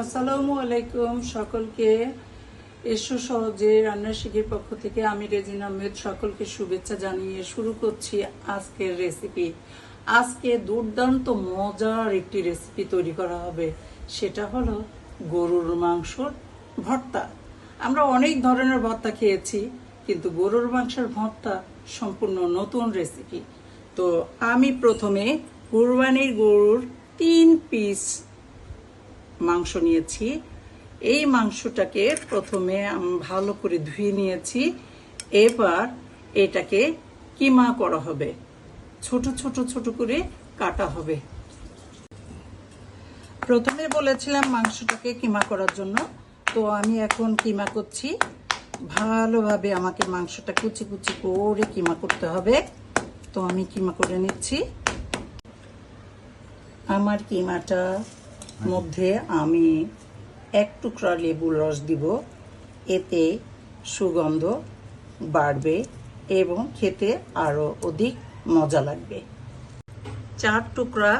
আসসালামু আলাইকুম সকলকে। এসো সহজে রান্না শিখির পক্ষ থেকে আমি রেজিন আহমেদ সকলকে শুভেচ্ছা জানিয়ে শুরু করছি আজকের রেসিপি আজকে দুর্দান্ত মজার একটি রেসিপি তৈরি করা হবে। সেটা হলো গরুর মাংসর ভর্তা। আমরা অনেক ধরনের ভর্তা খেয়েছি, কিন্তু গরুর মাংসের ভর্তা সম্পূর্ণ নতুন রেসিপি তো আমি প্রথমে কুরবানির গরুর তিন পিস মাংস নিয়েছি। এই মাংসটাকে প্রথমে ভালো করে ধুয়ে নিয়েছি। এবার এটাকে কিমা করা হবে। ছোট ছোট ছোট করে কাটা হবে। প্রথমে বলেছিলাম মাংসটাকে কিমা করার জন্য। তো আমি এখন কিমা করছি। ভালোভাবে আমাকে মাংসটা কুচি কুচি করে কিমা করতে হবে। তো আমি কিমা করে নিচ্ছি। আমার কিমাটা মধ্যে আমি এক টুকরা লেবুর রস দিব। এতে সুগন্ধ বাড়বে এবং খেতে আরও অধিক মজা লাগবে। চার টুকরা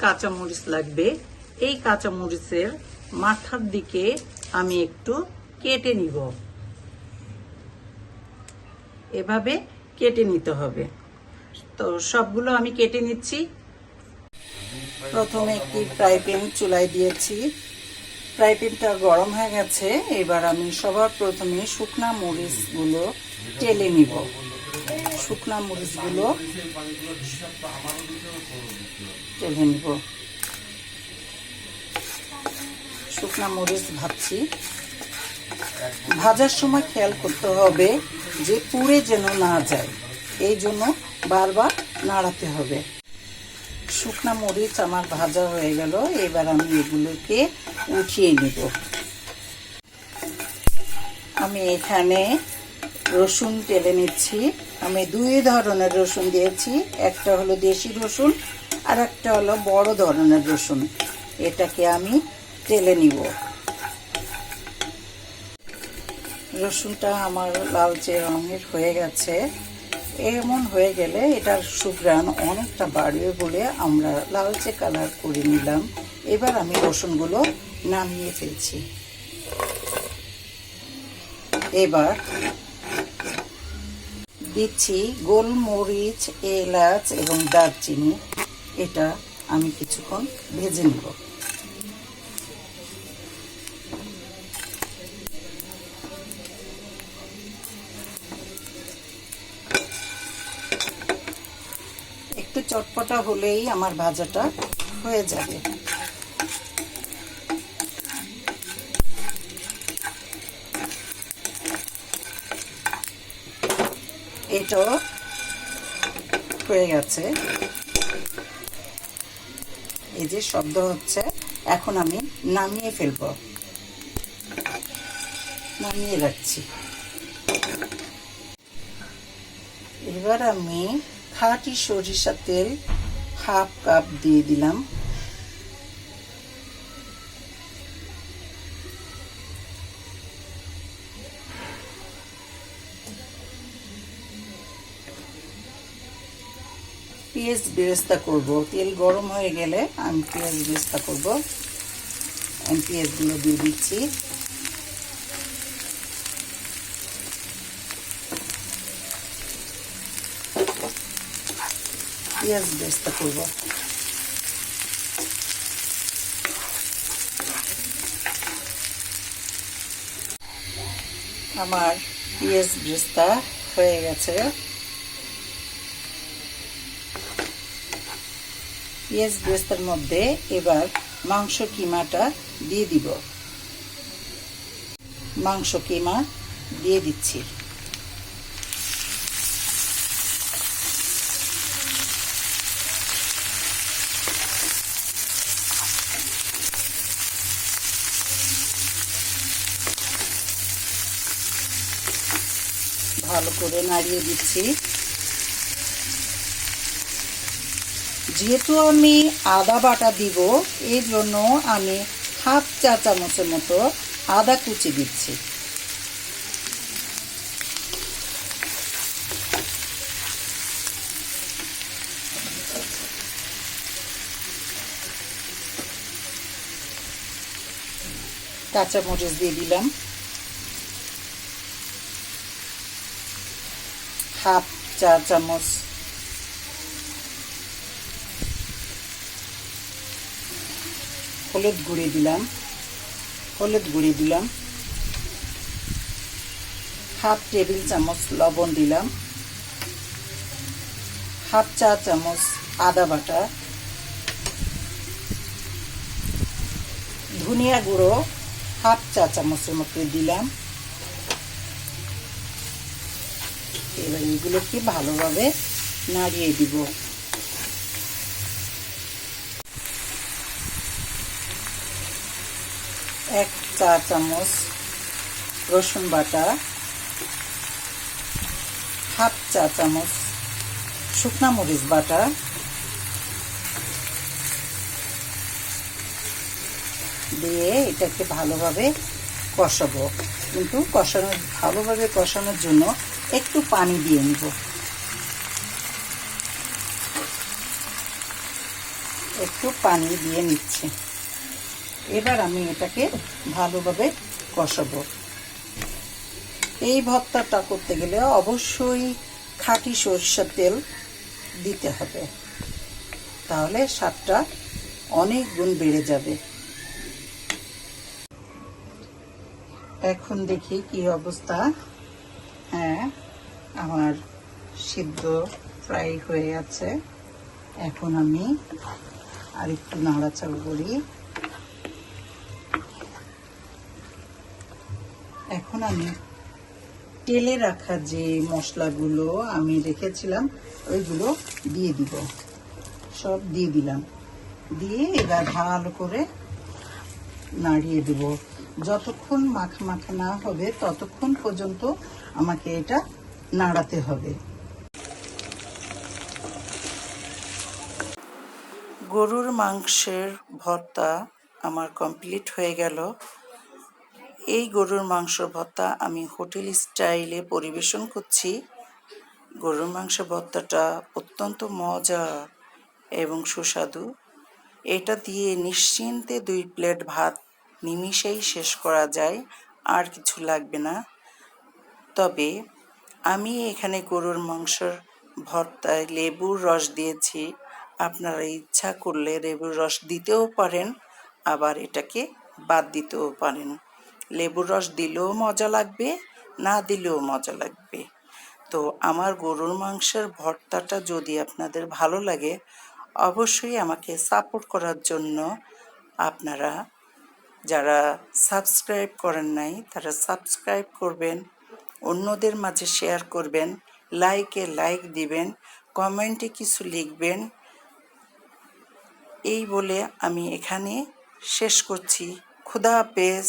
কাঁচামরিচ লাগবে। এই কাঁচামরিচের মাথার দিকে আমি একটু কেটে নিব। এভাবে কেটে নিতে হবে। তো সবগুলো আমি কেটে নিচ্ছি। প্রথমে একটি ফ্রাই প্যান চুলায় দিয়েছি। ফ্রাই প্যানটা গরম হয়ে গেছে। এবার আমি সবার প্রথমে শুকনা মরিচগুলো টেলে নিব। শুকনা মরিচগুলো টেলে নিব। শুকনা মরিচ ভাবছি ভাজার সময় খেয়াল করতে হবে যে পুড়ে যেন না যায়। এই জন্য বারবার নাড়াতে হবে। শুকনা মরিচ আমার ভাজা হয়ে গেল, এবার আমি এগুলোকে উঠিয়ে নিব। আমি এখানে রসুন তেলে নিচ্ছি। আমি দুই ধরনের রসুন দিয়েছি, একটা হলো দেশি রসুন আর একটা হলো বড় ধরনের রসুন। এটাকে আমি তেলে নিব। রসুনটা আমার লালচে রঙের হয়ে গেছে। এমন হয়ে গেলে এটার সুগ্রান অনেকটা বাড়বে বলে আমরা লালচে কালার করে নিলাম। এবার আমি রসুনগুলো নামিয়ে ফেলছি। এবার দিচ্ছি গোলমরিচ, এলাচ এবং দারচিনি। এটা আমি কিছুক্ষণ ভেজে নেব। চটপটা হলেই আমার ভাজাটা হয়ে যাবে। এটাও হয়ে গেছে। এই যে শব্দ হচ্ছে, এখন আমি নামিয়ে ফেলব। নামিয়ে রাখছি। এবার আমি খাঁটি সরিষার তেল হাফ কাপ দিয়ে দিলাম। পেঁয়াজ বেরেস্তা করব। তেল গরম হয়ে গেলে আমি পেঁয়াজ বেরেস্তা করব। পেঁয়াজগুলো দিয়ে দিচ্ছি। পেঁয়াজ বেরেস্তা করব আমার পেঁয়াজ বেরেস্তা হয়ে গেছে পেঁয়াজ বেরেস্তার মধ্যে এবার মাংস কিমাটা দিয়ে দিব মাংস কিমা দিয়ে দিচ্ছি ভালো করে নাড়িয়ে দিচ্ছি। যেহেতু আমি আদা বাটা দিব, এই জন্য আমি হাফ চা চামচের মতো আদা কুচি দিচ্ছি। কাঁচামরিচ দিয়ে দিলাম। হাফ চা চামচ। হলুদ গুঁড়ি দিলাম। হলুদ গুঁড়ি দিলাম। হাফ টেবিল চামচ লবণ দিলাম। হাফ চা চামচ আদা বাটা। ধনিয়া গুঁড়ো হাফ চা চামচের মতো দিলাম। এবার এগুলোকে ভালোভাবে নাড়িয়ে দিব। এক চা চামচ রসুন বাটা, হাফ চা চামচ শুকনা মরিচ বাটা, দিয়ে এটাকে ভালোভাবে কষাবো। কিন্তু কষানো, ভালোভাবে কষানোর জন্য একটু পানি দিয়ে নিব। একটু পানি দিয়ে নিচ্ছে। এবার আমি এটাকে ভালোভাবে কষাবো। এই ভর্তাটা করতে গেলে অবশ্যই খাঁটি সরষের তেল দিতে হবে। তাহলে স্বাদটা অনেক গুণ বেড়ে যাবে। এখন দেখি কি অবস্থা। হ্যাঁ আমার সিদ্ধ ফ্রাই হয়ে আছে। এখন আমি আর একটু নাড়াচাড়া করি। এখন আমি তেলে রাখা যে মশলাগুলো আমি রেখেছিলাম, ওইগুলো দিয়ে দিব। সব দিয়ে দিলাম। দিয়ে এবার ভালো করে নাড়িয়ে দেব। যতক্ষণ মাখা মাখা না হবে, ততক্ষণ পর্যন্ত আমাকে এটা নাড়াতে হবে। গরুর মাংসের ভর্তা আমার কমপ্লিট হয়ে গেল। এই গরুর মাংস ভর্তা আমি হোটেল স্টাইলে পরিবেশন করছি। গরুর মাংস ভর্তাটা অত্যন্ত মজা এবং সুস্বাদু। এটা দিয়ে নিশ্চিন্তে দুই প্লেট ভাত নিমিষেই শেষ করা যায়, আর কিছু লাগবে না। তবে আমি এখানে গরুর মাংসর ভর্তায় লেবুর রস দিয়েছি। আপনারা ইচ্ছা করলে লেবুর রস দিতেও পারেন, আবার এটাকে বাদ দিতেও পারেন। লেবুর রস দিলেও মজা লাগবে, না দিলেও মজা লাগবে। তো আমার গরুর মাংসের ভর্তাটা যদি আপনাদের ভালো লাগে, অবশ্যই আমাকে সাপোর্ট করার জন্য আপনারা যারা সাবস্ক্রাইব করেন নাই, তারা সাবস্ক্রাইব করবেন, অন্যদের মাঝে শেয়ার করবেন লাইকে লাইক দিবেন কমেন্টে কিছু লিখবেন। এই বলে আমি এখানে শেষ করছি। খুদা হাফেজ।